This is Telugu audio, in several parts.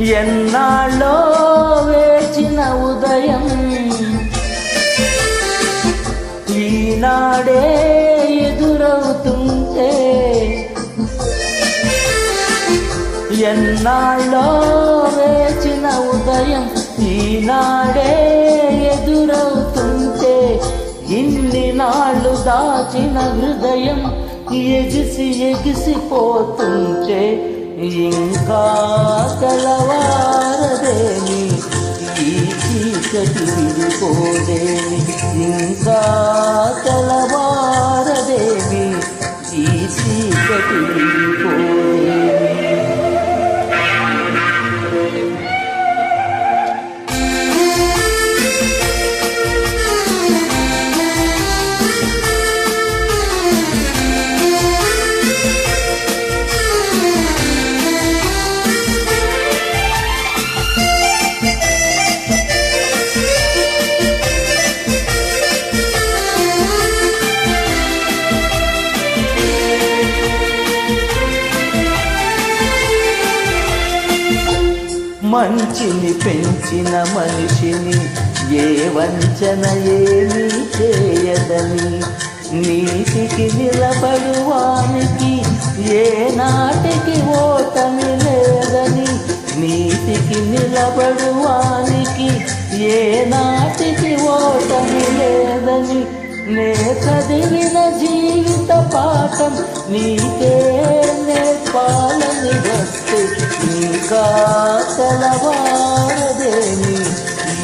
ఎన్నాళ్ళో వేచిన ఉదయం. ఈనాడే ఎదురవుతుంటే ఎన్నాళ్ళో వేచిన ఉదయం. ఈనాడే ఎదురవుతుంటే ఇన్ని నాళ్ళు దాచిన హృదయం ఎగిసి ఎగిసిపోతుంటే ఇంకా తెలవారదేమి ఈ చీకటి విడిపోదేమి? ఇంకా తెలవారదేమి మంచిని పెంచిన మనిషిని ఏ వంచన ఏమీ చేయదని నీతికి నిలబడువానికి ఏ నాటికి ఓటమి లేదని నీతికి నిలబడువానికి ఏ నాటికి ఓటమి లేదని నే చదివిన జీవిత పాఠం నీకే నేర్పాలని వస్తే ఇంకా తెలవారదేమి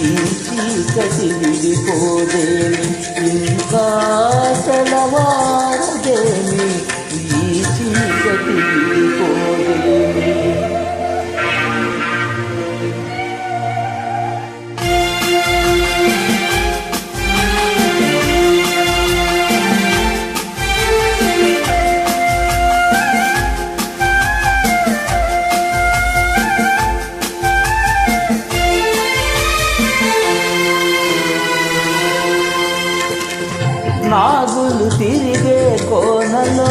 ఈ చీకటి విడిపోదేమి. ఇంకా తెలవారు కోనలో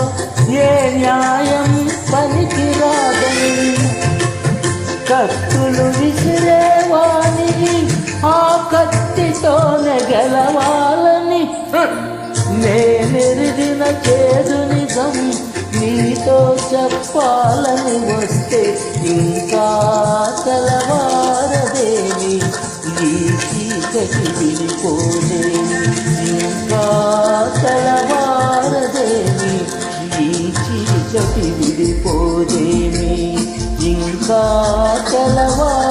ఏ న్యాయం పనికి రాదని కత్తులు విసిరేవాణి ఆ కత్తితోనే గెలవాలని. నేనెరిగిన చేదు నిజం నీతో చెప్పాలని వస్తే ఇంకా తెలవారదేమి ఈ చీకటి విడిపోలేని. కా విడిపోదేమి